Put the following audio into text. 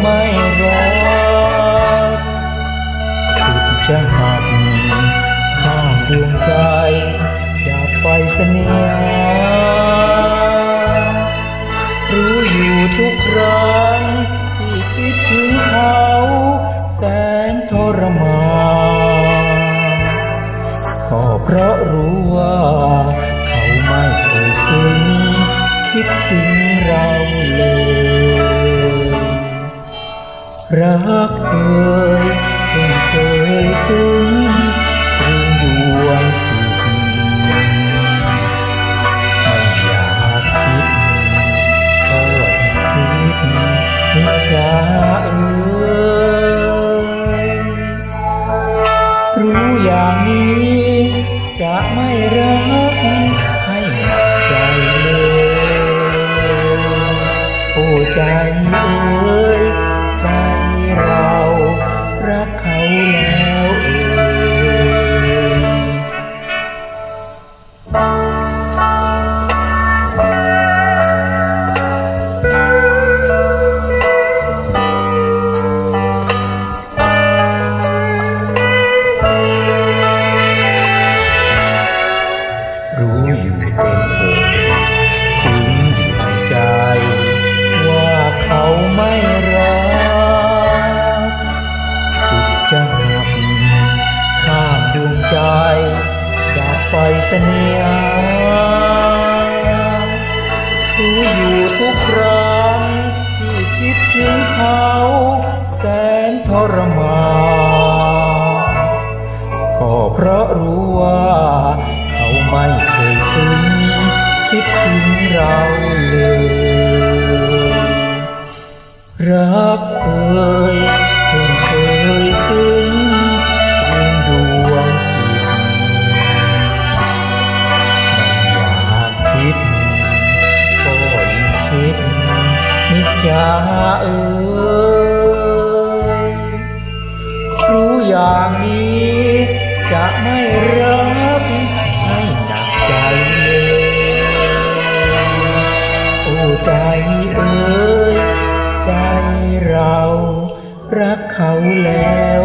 ไม่รัก สุดจะหักข้ามดวงใจอย่าไฟเสนียรู้อยู่ทุกครั้งที่คิดถึงเขา แสนทรมานก็เพราะรู้ว่า เขาไม่เคยซึ้นคิดถึง กเอ่ยเพิ่งเคยซึ้งถึงดวงจิตไม่อยากคิดก็คิดนิจจาเอ่ยรู้อย่างนี้จะไม่รักให้หนักใจเลย โอ้ใจเอ่ยใจ รักเขาแล้ สนียรู้อยู่ทุกครั้งที่คิดถึงเขา แสนทรมานก็เพราะรู้ว่า จ้าเอ๋ยรู้อย่างนี้ จะไม่รักให้หนักใจเลยโอ้ใจเอ๋ยใจเรารักเขาแล้ว